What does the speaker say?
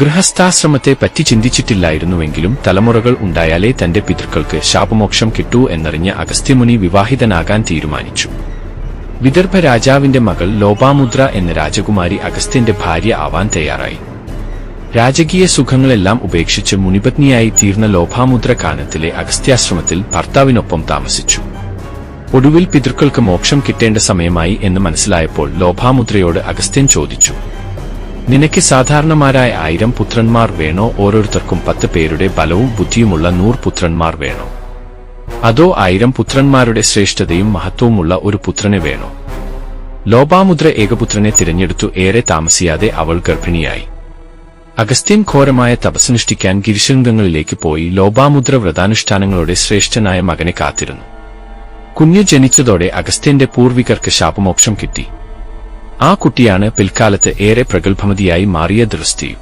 ഗൃഹസ്ഥാശ്രമത്തെ പറ്റി ചിന്തിച്ചിട്ടില്ലായിരുന്നുവെങ്കിലും തലമുറകൾ ഉണ്ടായാലേ തന്റെ പിതൃക്കൾക്ക് ശാപമോക്ഷം കിട്ടൂ എന്നറിഞ്ഞ അഗസ്ത്യമുനി വിവാഹിതനാകാൻ തീരുമാനിച്ചു. വിദർഭ രാജാവിന്റെ മകൾ ലോപാമുദ്ര എന്ന രാജകുമാരി അഗസ്ത്യന്റെ ഭാര്യ ആവാൻ തയ്യാറായി. രാജകീയ സുഖങ്ങളെല്ലാം ഉപേക്ഷിച്ച് മുനിപത്നിയായി തീർന്ന ലോപാമുദ്ര കാനത്തിലെ അഗസ്ത്യാശ്രമത്തിൽ ഭർത്താവിനൊപ്പം താമസിച്ചു. ഒടുവിൽ പിതൃക്കൾക്ക് മോക്ഷം കിട്ടേണ്ട സമയമായി എന്ന് മനസ്സിലായപ്പോൾ ലോപാമുദ്രയോട് അഗസ്ത്യൻ ചോദിച്ചു. നിനക്ക് സാധാരണമാരായ ആയിരം പുത്രന്മാർ വേണോ? ഓരോരുത്തർക്കും പത്ത് പേരുടെ ബലവും ബുദ്ധിയുമുള്ള നൂറ് പുത്രന്മാർ വേണോ? അതോ ആയിരം പുത്രന്മാരുടെ ശ്രേഷ്ഠതയും മഹത്വവുമുള്ള ഒരു പുത്രനെ വേണോ? ലോപാമുദ്ര ഏകപുത്രനെ തിരഞ്ഞെടുത്തു ഏറെ താമസിയാതെ അവൾ ഗർഭിണിയായി. അഗസ്ത്യൻ ഘോരമായ തപസ്സനുഷ്ഠിക്കാൻ ഗിരിശൃംഗങ്ങളിലേക്ക് പോയി ലോപാമുദ്ര വ്രതാനുഷ്ഠാനങ്ങളുടെ ശ്രേഷ്ഠനായ മകനെ കാത്തിരുന്നു. കുഞ്ഞു ജനിച്ചതോടെ അഗസ്ത്യന്റെ പൂർവികർക്ക് ശാപമോക്ഷം കിട്ടി. ആ കുട്ടിയാണ് പിൽക്കാലത്ത് ഏറെ പ്രഗത്ഭമതിയായി മാറിയ ദൃഷ്ടിയു